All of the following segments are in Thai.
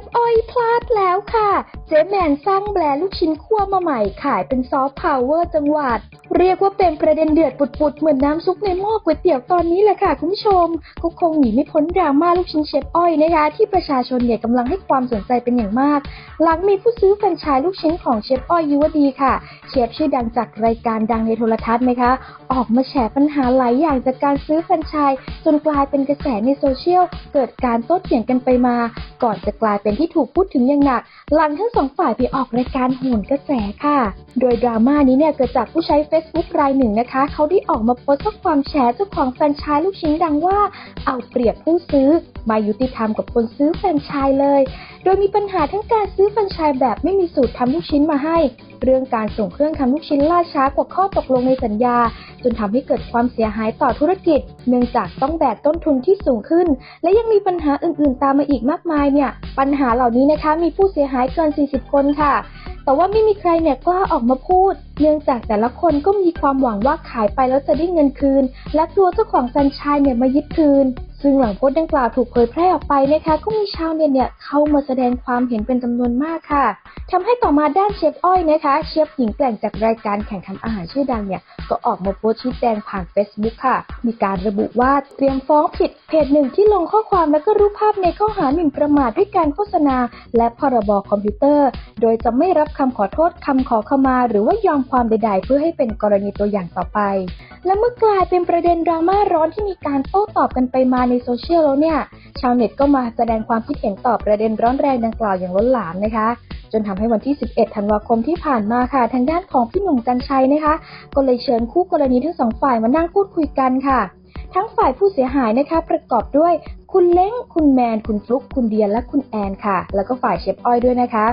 ฟอ้อยพลาดแล้วค่ะ เจ๊แมนสร้างแบรนด์ลูกชิ้นคั่วมาใหม่ขายเป็นซอฟต์พาวเวอร์จังหวัด เรียกว่าเป็นประเด็นเดือดปุดๆ เหมือนน้ำซุปในหม้อก๋วยเตี๋ยวตอนนี้แหละค่ะ คุณผู้ชม ก็คงหนีไม่พ้นดราม่าลูกชิ้นเชฟอ้อยนะคะ ที่ประชาชนเนี่ยกำลังให้ความสนใจเป็นอย่างมาก หลังมีผู้ซื้อแฟรนไชส์ลูกชิ้นของเชฟอ้อยยุวดีค่ะ เชฟชื่อดังจากรายการดังในโทรทัศน์นะคะ ออกมาแฉปัญหาหลายอย่างจากการซื้อแฟรนไชส์จนกลายเป็นกระแสในโซเชียลเกิดการโต้เถียงกันไปมาก่อนจะกลายเป็นที่ถูกพูดถึงอย่างหนัก หลังทั้งสองฝ่ายไปออกรายการโหนกระแสค่ะ โดยดราม่านี้เนี่ยเกิดจากผู้ใช้ Facebook รายหนึ่งนะคะ เขาได้ออกมาโพสต์ข้อความแฉเจ้าของแฟนชายลูกชิ้นดังว่า เอาเปรียบผู้ซื้อ มายุติธรรมกับคนซื้อแฟนชายเลย โดยมีปัญหาทั้งการซื้อแฟรนไชส์แบบไม่มีสูตรทำลูกชิ้นมาให้ เรื่องการส่งเครื่องทำลูกชิ้นล่าช้ากว่าข้อตกลงในสัญญา จนทำให้เกิดความเสียหายต่อธุรกิจ เนื่องจากต้องแบกต้นทุนที่สูงขึ้น และยังมีปัญหาอื่นๆ ตามมาอีกมากมายเนี่ย ปัญหาเหล่านี้นะคะมีผู้เสียหายเกิน 40 คนค่ะแต่ว่าไม่มีใครเนี่ยกล้าออกมาพูด เนื่องจากแต่ละคนก็มีความหวังว่าขายไปแล้วจะได้เงินคืน และกลัวเจ้าของแฟรนไชส์เนี่ยมายึดคืน ซึ่งหลังโพสต์ดังกล่าวถูกเผยแพร่ออกไปนะคะ ก็มีชาวเน็ตเนี่ยเข้ามาแสดงความเห็นเป็นจำนวนมากค่ะทำให้ต่อมาด้านเชฟอ้อยนะคะ เชฟหญิงแกล่งจากรายการแข่งทำอาหารชื่อดังเนี่ย ก็ออกมาโพสต์ชี้แจงผ่าน Facebook ค่ะ มีการระบุว่าเตรียมฟ้องผิดเพจหนึ่งที่ลงข้อความและก็รูปภาพในข้อหาหมิ่นประมาทด้วยการโฆษณา และพรบคอมพิวเตอร์ โดยจะไม่รับคำขอโทษคำขอขมา หรือว่ายอมความใด ๆ เพื่อให้เป็นกรณีตัวอย่างต่อไป และเมื่อกลายเป็นประเด็นดราม่าร้อนที่มีการโต้ตอบกันไปมาในโซเชียลแล้วเนี่ย ชาวเน็ตก็มาแสดงความคิดเห็นต่อประเด็นร้อนแรงดังกล่าวอย่างล้นหลามนะคะ จนทำให้วันที่ 11 ธันวาคมที่ผ่านมาค่ะ ทางด้านของพี่หนุ่มกัญชัยนะคะ ก็เลยเชิญคู่กรณีทั้งสองฝ่ายมานั่งพูดคุยกันค่ะ ทั้งฝ่ายผู้เสียหายนะคะ ประกอบด้วยคุณเล้ง คุณแมน คุณฟลุก คุณเดียและคุณแอนค่ะ แล้วก็ฝ่ายเชฟอ้อยด้วยนะคะ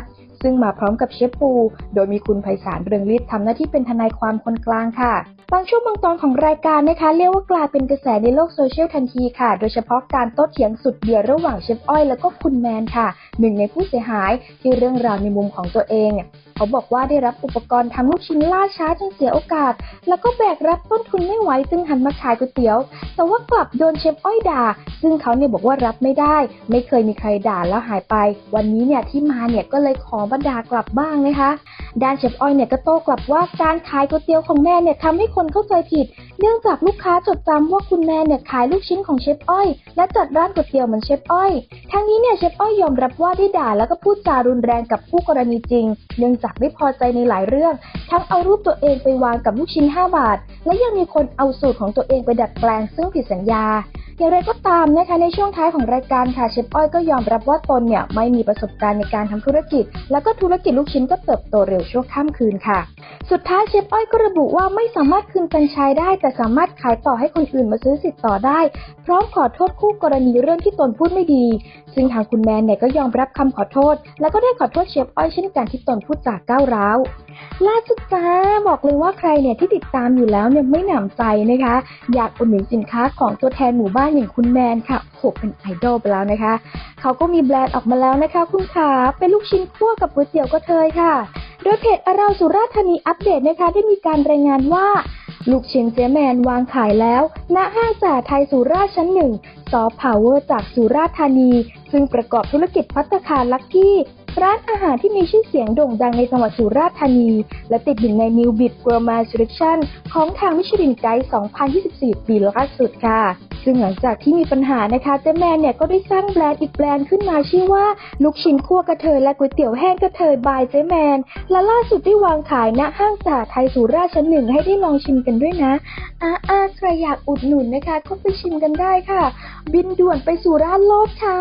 ซึ่งมาพร้อมกับเชฟปู โดยมีคุณไพศาลเรืองฤทธิ์ทำหน้าที่เป็นทนายความคนกลางค่ะ บางช่วงบางตอนของรายการนะคะ เรียกว่ากลายเป็นกระแสในโลกโซเชียลทันทีค่ะ โดยเฉพาะการโต้เถียงสุดเดือดระหว่างเชฟอ้อยแล้วก็คุณแมนค่ะ หนึ่งในผู้เสียหายที่เรื่องราวในมุมของตัวเองเนี่ยเขาบอกว่าได้รับอุปกรณ์ทำลูกชิ้นล่าช้าจนเสียโอกาส แล้วก็แบกรับต้นทุนไม่ไหวจึงหันมาขายก๋วยเตี๋ยว แต่ว่ากลับโดนเชฟอ้อยด่า ซึ่งเขาเนี่ยบอกว่ารับไม่ได้ ไม่เคยมีใครด่าแล้วหายไป วันนี้เนี่ยที่มาเนี่ยก็เลยขอมาด่ากลับบ้างนะคะ ด้านเชฟอ้อยเนี่ยก็โต้กลับว่าการขายก๋วยเตี๋ยวของแม่เนี่ยทำให้คนเข้าใจผิด เนื่องจากลูกค้าจดจำว่าคุณแม่เนี่ยขายลูกชิ้นของเชฟอ้อย และจัดร้านก๋วยเตี๋ยวเหมือนเชฟอ้อยทั้งนี้เนี่ยเชฟอ้อยยอมรับว่าได้ด่าแล้วก็พูดจารุนแรงกับผู้กรณีจริง เนื่องจากไม่พอใจในหลายเรื่อง ทั้งเอารูปตัวเองไปวางกับลูกชิ้น 5 บาท และยังมีคนเอาสูตรของตัวเองไปดัดแปลงซึ่งผิดสัญญา อย่างไรก็ตามนะคะในช่วงท้ายของรายการค่ะเชฟอ้อยก็ยอมรับว่าตนเนี่ยไม่มีประสบการณ์ในการทำธุรกิจ แล้วก็ธุรกิจลูกชิ้นก็เติบโตเร็วชั่วข้ามคืนค่ะ สุดท้ายเชฟอ้อยก็ระบุว่าไม่สามารถคืนแฟรนไชส์ได้ แต่สามารถขายต่อให้คนอื่นมาซื้อสิทธิ์ต่อได้ พร้อมขอโทษคู่กรณีเรื่องที่ตนพูดไม่ดี ซึ่งทางคุณแมนเนี่ยก็ยอมรับคำขอโทษ แล้วก็ได้ขอโทษเชฟอ้อยเช่นกันที่ตนพูดจากก้าวร้าว ล่าสุดจ้าบอกเลยว่าใครเนี่ยที่ติดตามอยู่แล้วเนี่ยไม่หนำใจนะคะ อยากอุดหนุนสินค้าของตัวแทนหมู่บ้านอย่างคุณแมนค่ะโอ้โหเป็นไอดอลไปแล้วนะคะ เขาก็มีแบรนด์ออกมาแล้วนะคะ คุณขาเป็นลูกชิ้นคั่วกับก๋วยเตี๋ยวกระเทยค่ะ โดยเพจอาราสุราษฎร์ธานีอัปเดตนะคะ ได้มีการรายงานว่าลูกชิ้นเจแมนวางขายแล้ว ณ ห้างจ่าไทยสุราษฎร์ชั้นหนึ่งซอฟพาวเวอร์จากสุราษฎร์ธานี ซึ่งประกอบธุรกิจพัตตาคารลักกี้ ร้านอาหารที่มีชื่อเสียงโด่งดังในจังหวัดสุราษฎร์ธานี และติดหนึ่ใน New Bit Gourmet Selection ของทางมิชลินไกด์ 2024 ปีล่าสุดค่ะ ซึ่งหลังจากที่มีปัญหานะคะเจ๊แมนเนี่ยก็ได้สร้างแบรนด์อีกแบรนด์ขึ้นมาชื่อว่า ลูกชิ้นคั่วกระเทยและก๋วยเตี๋ยวแห้งกระเทยบายเจ๊แมน และล่าสุดได้วางขายณห้างจ่าไทยสุราษฎร์ชั้นหนึ่งให้ได้ลองชิมกันด้วยนะอาอาใครอยากอุดหนุนนะคะก็ไปชิมกันได้ค่ะ บินด่วนไปสุราษฎร์โลดค่ะ